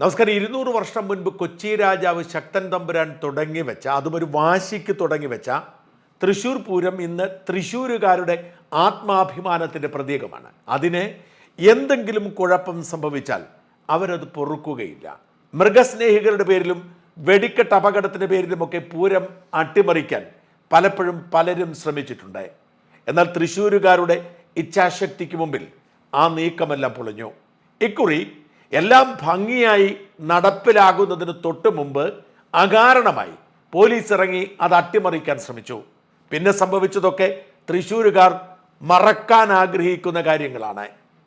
നമസ്കാരം. ഇരുന്നൂറ് വർഷം മുൻപ് കൊച്ചി രാജാവ് ശക്തൻ തമ്പുരാൻ തുടങ്ങി വെച്ച അതും ഒരു വാശിക്ക് തുടങ്ങി വെച്ച തൃശ്ശൂർ പൂരം ഇന്ന് തൃശ്ശൂരുകാരുടെ ആത്മാഭിമാനത്തിന്റെ പ്രതീകമാണ്. അതിന് എന്തെങ്കിലും കുഴപ്പം സംഭവിച്ചാൽ അവരത് പൊറുക്കുകയില്ല. മൃഗസ്നേഹികളുടെ പേരിലും വെടിക്കെട്ട് അപകടത്തിന്റെ പേരിലുമൊക്കെ പൂരം അട്ടിമറിക്കാൻ പലപ്പോഴും പലരും ശ്രമിച്ചിട്ടുണ്ട്. എന്നാൽ തൃശ്ശൂരുകാരുടെ ഇച്ഛാശക്തിക്ക് മുമ്പിൽ ആ നീക്കമെല്ലാം പൊളിഞ്ഞു. ഇക്കുറി എല്ലാം ഭംഗിയായി നടപ്പിലാകുന്നതിന് തൊട്ട് മുമ്പ് അകാരണമായി പോലീസ് ഇറങ്ങി അത് അട്ടിമറിക്കാൻ ശ്രമിച്ചു. പിന്നെ സംഭവിച്ചതൊക്കെ തൃശ്ശൂരുകാർ മറക്കാൻ ആഗ്രഹിക്കുന്ന കാര്യങ്ങളാണ്.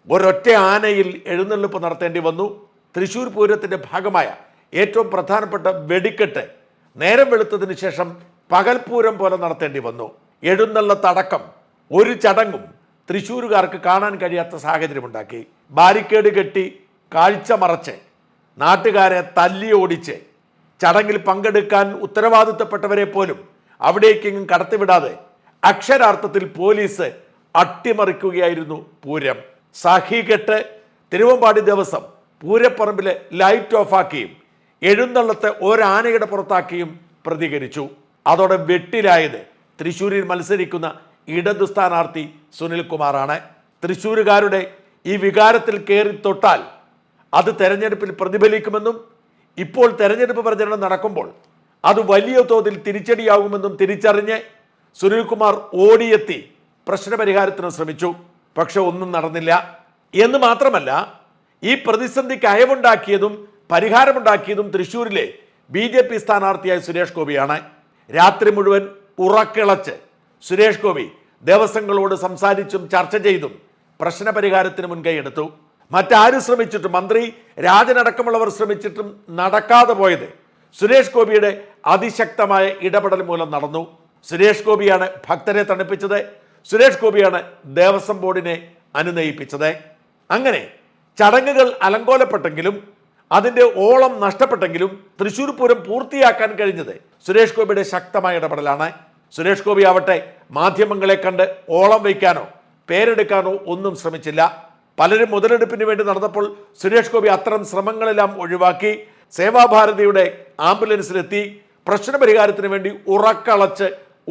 ഒരൊറ്റ ആനയിൽ എഴുന്നള്ളിപ്പ് നടത്തേണ്ടി വന്നു. തൃശ്ശൂർ പൂരത്തിന്റെ ഭാഗമായ ഏറ്റവും പ്രധാനപ്പെട്ട വെടിക്കെട്ട് നേരം വെളുത്തതിന് ശേഷം പകൽപൂരം പോലെ നടത്തേണ്ടി വന്നു. എഴുന്നള്ളത്തടക്കം ഒരു ചടങ്ങും തൃശ്ശൂരുകാർക്ക് കാണാൻ കഴിയാത്ത സാഹചര്യമുണ്ടാക്കി. ബാരിക്കേഡ് കെട്ടി കാഴ്ച മറച്ച് നാട്ടുകാരെ തല്ലി ഓടിച്ച് ചടങ്ങിൽ പങ്കെടുക്കാൻ ഉത്തരവാദിത്തപ്പെട്ടവരെ പോലും അവിടേക്കെങ്ങും കടത്തിവിടാതെ അക്ഷരാർത്ഥത്തിൽ പോലീസ് അട്ടിമറിക്കുകയായിരുന്നു പൂരം. സഹികെട്ട് തിരുവമ്പാടി ദിവസം പൂരപ്പറമ്പിലെ ലൈറ്റ് ഓഫ് ഓഫാക്കിയും എഴുന്നള്ളത്തെ ഒരാനയുടെ പുറത്താക്കിയും പ്രതികരിച്ചു. അതോടെ വെട്ടിലായത് തൃശ്ശൂരിൽ മത്സരിക്കുന്ന ഇടതു സ്ഥാനാർത്ഥി സുനിൽകുമാറാണ്. തൃശ്ശൂരുകാരുടെ ഈ വികാരത്തിൽ കയറി തൊട്ടാൽ അത് തെരഞ്ഞെടുപ്പിൽ പ്രതിഫലിക്കുമെന്നും ഇപ്പോൾ തെരഞ്ഞെടുപ്പ് പ്രചരണം നടക്കുമ്പോൾ അത് വലിയ തോതിൽ തിരിച്ചടിയാകുമെന്നും തിരിച്ചറിഞ്ഞ് സുനിൽകുമാർ ഓടിയെത്തി പ്രശ്നപരിഹാരത്തിന് ശ്രമിച്ചു. പക്ഷെ ഒന്നും നടന്നില്ല. എന്ന് മാത്രമല്ല ഈ പ്രതിസന്ധിക്ക് അയവുണ്ടാക്കിയതും പരിഹാരമുണ്ടാക്കിയതും തൃശ്ശൂരിലെ ബി ജെ പി സ്ഥാനാർത്ഥിയായ സുരേഷ് ഗോപിയാണ്. രാത്രി മുഴുവൻ ഉറക്കിളച്ച് സുരേഷ് ഗോപി ദേവസ്വങ്ങളോട് സംസാരിച്ചും ചർച്ച ചെയ്തും പ്രശ്നപരിഹാരത്തിന് മുൻകൈയെടുത്തു മറ്റാരും ശ്രമിച്ചിട്ടും മന്ത്രി രാജനടക്കമുള്ളവർ ശ്രമിച്ചിട്ടും നടക്കാതെ പോയത് സുരേഷ് ഗോപിയുടെ അതിശക്തമായ ഇടപെടൽ മൂലം നടന്നു. സുരേഷ് ഗോപിയാണ് ഭക്തരെ തണുപ്പിച്ചത്. സുരേഷ് ഗോപിയാണ് ദേവസ്വം ബോർഡിനെ അനുനയിപ്പിച്ചത്. അങ്ങനെ ചടങ്ങുകൾ അലങ്കോലപ്പെട്ടെങ്കിലും അതിന്റെ ഓളം നഷ്ടപ്പെട്ടെങ്കിലും തൃശ്ശൂർ പൂരം പൂർത്തിയാക്കാൻ കഴിഞ്ഞത് സുരേഷ് ഗോപിയുടെ ശക്തമായ ഇടപെടലാണ്. സുരേഷ് ഗോപി ആവട്ടെ മാധ്യമങ്ങളെ കണ്ട് ഓളം വയ്ക്കാനോ പേരെടുക്കാനോ ഒന്നും ശ്രമിച്ചില്ല. പലരും മുതലെടുപ്പിന് വേണ്ടി നടന്നപ്പോൾ സുരേഷ് ഗോപി അത്തരം ശ്രമങ്ങളെല്ലാം ഒഴിവാക്കി. സേവാഭാരതിയുടെ ആംബുലൻസിലെത്തി പ്രശ്നപരിഹാരത്തിന് വേണ്ടി ഉറക്കളച്ച്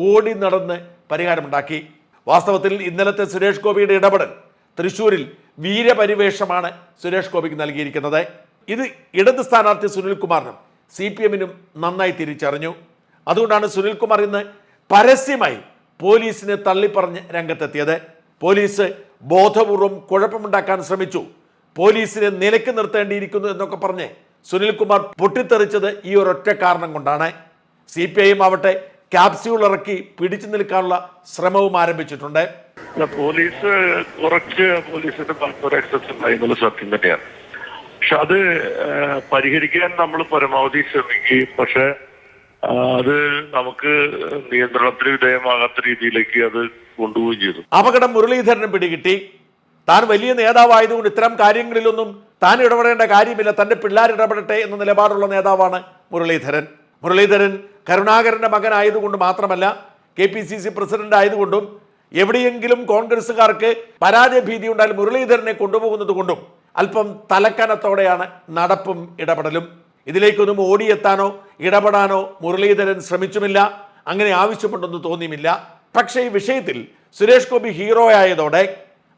ഓടി നടന്ന് പരിഹാരമുണ്ടാക്കി. വാസ്തവത്തിൽ ഇന്നലത്തെ സുരേഷ് ഗോപിയുടെ ഇടപെടൽ തൃശൂരിൽ വീരപരിവേഷമാണ് സുരേഷ് ഗോപിക്ക് നൽകിയിരിക്കുന്നത്. ഇത് ഇടത് സ്ഥാനാർത്ഥി സുനിൽകുമാറിനും സി പി എമ്മിനും നന്നായി തിരിച്ചറിഞ്ഞു. അതുകൊണ്ടാണ് സുനിൽകുമാർ ഇന്ന് പരസ്യമായി പോലീസിനെ തള്ളിപ്പറഞ്ഞ് രംഗത്തെത്തിയത്. പോലീസ് ബോധപൂർവം കുഴപ്പമുണ്ടാക്കാൻ ശ്രമിച്ചു. പോലീസിനെ നിലയ്ക്ക് നിർത്തേണ്ടിയിരിക്കുന്നു എന്നൊക്കെ പറഞ്ഞ് സുനിൽകുമാർ പൊട്ടിത്തെറിച്ചത് ഈ ഒരൊറ്റ കാരണം കൊണ്ടാണ്. സി പി ഐ എം ആവട്ടെ ക്യാപ്സ്യൂൾ ഇറക്കി പിടിച്ചു നിൽക്കാനുള്ള ശ്രമവും ആരംഭിച്ചിട്ടുണ്ട്. പോലീസ് കുറച്ച് പോലീസിന്റെ സത്യം തന്നെയാണ്. പക്ഷെ അത് പരിഹരിക്കാൻ നമ്മൾ പരമാവധി ശ്രമിക്കുകയും പക്ഷെ അത് നമുക്ക് നിയന്ത്രണത്തിന് വിധേയമാകാത്ത രീതിയിലേക്ക് അത് കൊണ്ടുപോവുകയും ചെയ്തു. അപകടം മുരളീധരന് പിടികിട്ടി. താൻ വലിയ നേതാവായതുകൊണ്ട് ഇത്തരം കാര്യങ്ങളിലൊന്നും താൻ ഇടപെടേണ്ട കാര്യമില്ല. തന്റെ പിള്ളേർ ഇടപെടട്ടെ എന്ന നിലപാടുള്ള നേതാവാണ് മുരളീധരൻ. മുരളീധരൻ കരുണാകരന്റെ മകനായതുകൊണ്ട് മാത്രമല്ല K P C C president ആയതുകൊണ്ടും എവിടെയെങ്കിലും കോൺഗ്രസ്സുകാർക്ക് പരാജയ ഭീതി ഉണ്ടായാൽ മുരളീധരനെ കൊണ്ടുപോകുന്നത് കൊണ്ടും അല്പം തലക്കനത്തോടെയാണ് നടപ്പും ഇടപെടലും. ഇതിലേക്കൊന്നും ഓടിയെത്താനോ ഇടപെടാനോ മുരളീധരൻ ശ്രമിച്ചുമില്ല. അങ്ങനെ ആവശ്യമുണ്ടെന്ന് തോന്നിയുമില്ല. പക്ഷേ ഈ വിഷയത്തിൽ സുരേഷ് ഗോപി ഹീറോ ആയതോടെ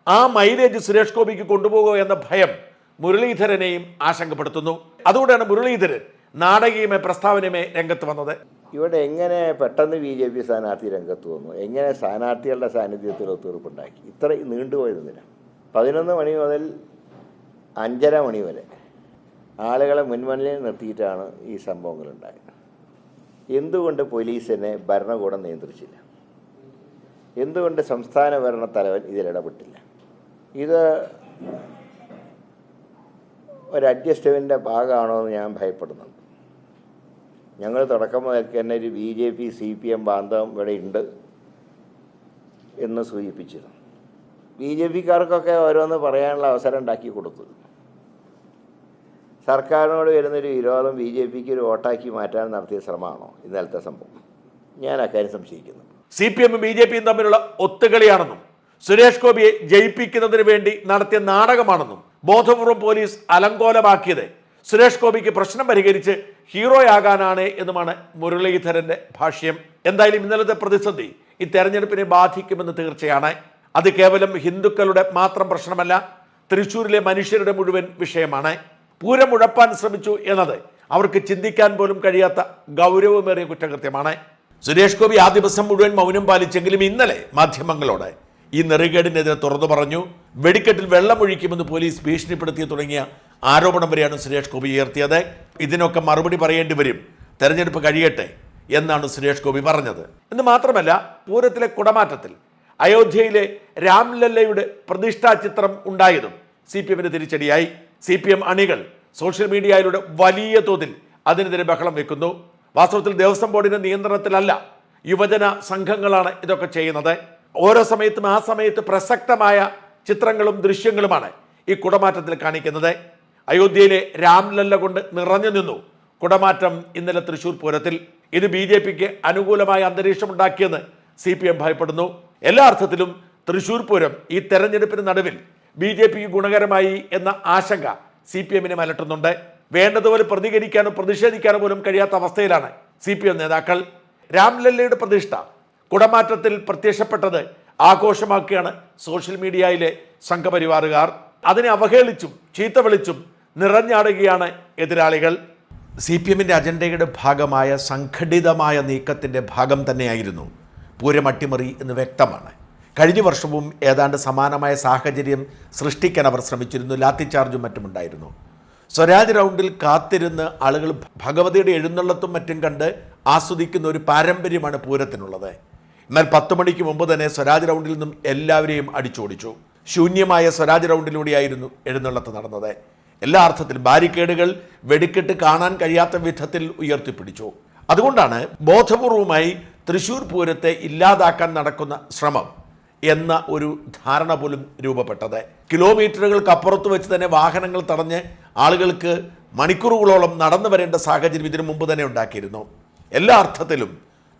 ആ മൈലേജ് സുരേഷ് ഗോപിക്ക് കൊണ്ടുപോകുക എന്ന ഭയം മുരളീധരനെയും ആശങ്കപ്പെടുത്തുന്നു. അതുകൊണ്ടാണ് മുരളീധരൻ നാടകീയമേ പ്രസ്താവനയുമേ രംഗത്ത് വന്നത്. ഇവിടെ എങ്ങനെ പെട്ടെന്ന് ബി ജെ പി സ്ഥാനാർത്ഥി രംഗത്ത് വന്നു? എങ്ങനെ സ്ഥാനാർത്ഥികളുടെ സാന്നിധ്യത്തിൽ ഒത്തുതീർപ്പുണ്ടാക്കി? ഇത്ര നീണ്ടുപോയതെന്നില്ല പതിനൊന്ന് മണി മുതൽ അഞ്ചര മണി വരെ. ആളുകളെ മുൻമണിയിൽ നിർത്തിയിട്ടാണ് ഈ സംഭവങ്ങൾ ഉണ്ടായത് എന്തുകൊണ്ട് പോലീസിനെ ഭരണകൂടം നിയന്ത്രിച്ചില്ല? എന്തുകൊണ്ട് സംസ്ഥാന ഭരണ തലവൻ ഇതിലിടപെട്ടില്ല ഇത് ഒരു അഡ്ജസ്റ്റ്മെന്റിന്റെ ഭാഗമാണോ എന്ന് ഞാൻ ഭയപ്പെടുന്നുണ്ട്. ഞങ്ങൾ തുടക്കം മുതൽക്ക് തന്നെ ഒരു B J P C P M ബാന്ധവം ഇവിടെ ഉണ്ട് എന്ന് സൂചിപ്പിച്ചിരുന്നു. ബി ജെ പിക്കാർക്കൊക്കെ ഓരോന്ന് പറയാനുള്ള അവസരം ഉണ്ടാക്കി കൊടുത്തു. സർക്കാരിനോട് വരുന്നൊരു വിരോധം ബി ജെ പിക്ക് ഒരു വോട്ടാക്കി മാറ്റാൻ നടത്തിയ ശ്രമമാണോ ഇന്നലത്തെ സംഭവം? ഞാൻ അക്കാര്യം സംശയിക്കുന്നു. സി പി എമ്മും ബി ജെ പിയും തമ്മിലുള്ള ഒത്തുകളിയാണെന്നും സുരേഷ് ഗോപിയെ ജയിപ്പിക്കുന്നതിന് വേണ്ടി നടത്തിയ നാടകമാണെന്നും ബോധപൂർവം പോലീസ് അലങ്കോലമാക്കിയത് സുരേഷ് ഗോപിക്ക് പ്രശ്നം പരിഹരിച്ച് ഹീറോയാകാനാണ് എന്നുമാണ് മുരളീധരന്റെ ഭാഷ്യം. എന്തായാലും ഇന്നലത്തെ പ്രതിസന്ധി ഈ തെരഞ്ഞെടുപ്പിനെ ബാധിക്കുമെന്ന് തീർച്ചയാണ്. അത് കേവലം ഹിന്ദുക്കളുടെ മാത്രം പ്രശ്നമല്ല തൃശ്ശൂരിലെ മനുഷ്യരുടെ മുഴുവൻ വിഷയമാണ്. പൂരം ഉഴപ്പാൻ ശ്രമിച്ചു എന്നത് അവർക്ക് ചിന്തിക്കാൻ പോലും കഴിയാത്ത ഗൗരവമേറിയ കുറ്റകൃത്യമാണ്. സുരേഷ് ഗോപി ആ ദിവസം മുഴുവൻ മൗനം പാലിച്ചെങ്കിലും ഇന്നലെ മാധ്യമങ്ങളോട് ഈ നെറുകേടിനെതിരെ തുറന്നു പറഞ്ഞു വെടിക്കെട്ടിൽ വെള്ളമൊഴിക്കുമെന്ന് പോലീസ് ഭീഷണിപ്പെടുത്തി തുടങ്ങിയ ആരോപണം വരെയാണ് സുരേഷ് ഗോപി ഉയർത്തിയത്. ഇതിനൊക്കെ മറുപടി പറയേണ്ടി വരും. തെരഞ്ഞെടുപ്പ് കഴിയട്ടെ എന്നാണ് സുരേഷ് ഗോപി പറഞ്ഞത്. എന്ന് മാത്രമല്ല പൂരത്തിലെ കുടമാറ്റത്തിൽ അയോധ്യയിലെ രാംലല്ലയുടെ പ്രതിഷ്ഠാ ചിത്രം ഉണ്ടായതും സി പി എമ്മിന് തിരിച്ചടിയായി. സി പി എം അണികൾ സോഷ്യൽ മീഡിയയിലൂടെ വലിയ തോതിൽ അതിനെതിരെ ബഹളം വെക്കുന്നു. വാസ്തവത്തിൽ ദേവസ്വം ബോർഡിന്റെ നിയന്ത്രണത്തിലല്ല യുവജന സംഘങ്ങളാണ് ഇതൊക്കെ ചെയ്യുന്നത്. ഓരോ സമയത്തും ആ സമയത്ത് പ്രസക്തമായ ചിത്രങ്ങളും ദൃശ്യങ്ങളുമാണ് ഈ കുടമാറ്റത്തിൽ കാണിക്കുന്നത്. അയോധ്യയിലെ രാംലല്ല കൊണ്ട് നിറഞ്ഞു നിന്നു കുടമാറ്റം ഇന്നലെ തൃശൂർ പൂരത്തിൽ. ഇത് ബി ജെ പിക്ക് അനുകൂലമായ അന്തരീക്ഷം ഉണ്ടാക്കിയെന്ന് സി പി എം ഭയപ്പെടുന്നു. എല്ലാ അർത്ഥത്തിലും തൃശൂർ പൂരം ഈ തെരഞ്ഞെടുപ്പിന് നടുവിൽ ബി ജെ പിക്ക് ഗുണകരമായി എന്ന ആശങ്ക സി പി എമ്മിനെ അലട്ടുന്നുണ്ട് വേണ്ടതുപോലെ പ്രതികരിക്കാനോ പ്രതിഷേധിക്കാനോ പോലും കഴിയാത്ത അവസ്ഥയിലാണ് സി പി എം നേതാക്കൾ. രാംലല്ലയുടെ പ്രതിഷ്ഠ കുടമാറ്റത്തിൽ പ്രത്യക്ഷപ്പെട്ടത് ആഘോഷമാക്കുകയാണ് സോഷ്യൽ മീഡിയയിലെ സംഘപരിവാറുകാർ. അതിനെ അവഹേളിച്ചും ചീത്ത വിളിച്ചും നിറഞ്ഞാടുകയാണ് എതിരാളികൾ. സി പി എമ്മിന്റെ അജണ്ടയുടെ ഭാഗമായ സംഘടിതമായ നീക്കത്തിന്റെ ഭാഗം തന്നെയായിരുന്നു പൂരം അട്ടിമറി എന്ന് വ്യക്തമാണ്. കഴിഞ്ഞ വർഷവും ഏതാണ്ട് സമാനമായ സാഹചര്യം സൃഷ്ടിക്കാൻ അവർ ശ്രമിച്ചിരുന്നു. ലാത്തി ചാർജും മറ്റുമുണ്ടായിരുന്നു. സ്വരാജ് റൗണ്ടിൽ കാത്തിരുന്ന് ആളുകൾ ഭഗവതിയുടെ എഴുന്നള്ളത്തും മറ്റും കണ്ട് ആസ്വദിക്കുന്ന ഒരു പാരമ്പര്യമാണ് പൂരത്തിനുള്ളത്. എന്നാൽ പത്ത് മണിക്ക് മുമ്പ് തന്നെ സ്വരാജ് റൗണ്ടിൽ നിന്നും എല്ലാവരെയും അടിച്ചോടിച്ചു. ശൂന്യമായ സ്വരാജ് റൗണ്ടിലൂടെയായിരുന്നു എഴുന്നള്ളത്ത് നടന്നത്. എല്ലാ അർത്ഥത്തിലും ബാരിക്കേഡുകൾ വെടിക്കെട്ട് കാണാൻ കഴിയാത്ത വിധത്തിൽ ഉയർത്തിപ്പിടിച്ചു. അതുകൊണ്ടാണ് ബോധപൂർവമായി തൃശൂർ പൂരത്തെ ഇല്ലാതാക്കാൻ നടക്കുന്ന ശ്രമം. എന്ന ഒരു ധാരണ പോലും രൂപപ്പെട്ടത്. കിലോമീറ്ററുകൾക്കപ്പുറത്ത് വെച്ച് തന്നെ വാഹനങ്ങൾ തടഞ്ഞ് ആളുകൾക്ക് മണിക്കൂറുകളോളം നടന്നു വരേണ്ട സാഹചര്യം ഇതിനു മുമ്പ് തന്നെ ഉണ്ടാക്കിയിരുന്നു. എല്ലാ അർത്ഥത്തിലും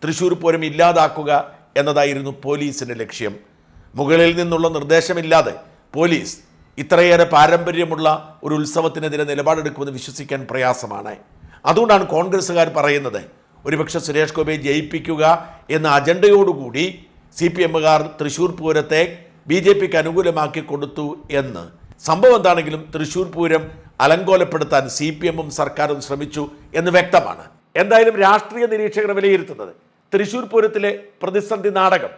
തൃശ്ശൂർ പൂരം ഇല്ലാതാക്കുക എന്നതായിരുന്നു പോലീസിന്റെ ലക്ഷ്യം. മുകളിൽ നിന്നുള്ള നിർദ്ദേശമില്ലാതെ പോലീസ് ഇത്രയേറെ പാരമ്പര്യമുള്ള ഒരു ഉത്സവത്തിനെതിരെ നിലപാടെടുക്കുമെന്ന് വിശ്വസിക്കാൻ പ്രയാസമാണ്. അതുകൊണ്ടാണ് കോൺഗ്രസ്സുകാർ പറയുന്നത് ഒരുപക്ഷെ സുരേഷ് ഗോപിയെ ജയിപ്പിക്കുക എന്ന അജണ്ടയോടുകൂടി സി പി എമ്മുകാർ തൃശ്ശൂർ പൂരത്തെ ബി ജെ പിക്ക് അനുകൂലമാക്കി കൊടുത്തു എന്ന്. സംഭവം എന്താണെങ്കിലും തൃശ്ശൂർ പൂരം അലങ്കോലപ്പെടുത്താൻ സി പി എമ്മും സർക്കാരും ശ്രമിച്ചു എന്ന് വ്യക്തമാണ്. എന്തായാലും രാഷ്ട്രീയ നിരീക്ഷകർ വിലയിരുത്തുന്നത്. തൃശ്ശൂർ പൂരത്തിലെ പ്രതിസന്ധി നാടകം.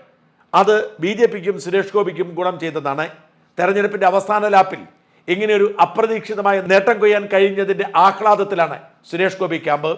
അത് ബി ജെ പിക്കും സുരേഷ് ഗോപിക്കും ഗുണം ചെയ്തതാണ്. തെരഞ്ഞെടുപ്പിന്റെ അവസാന ലാപ്പിൽ ഇങ്ങനെയൊരു അപ്രതീക്ഷിതമായ നേട്ടം കൊയ്യാൻ കഴിഞ്ഞതിന്റെ ആഹ്ലാദത്തിലാണ് സുരേഷ് ഗോപി ക്യാമ്പ്.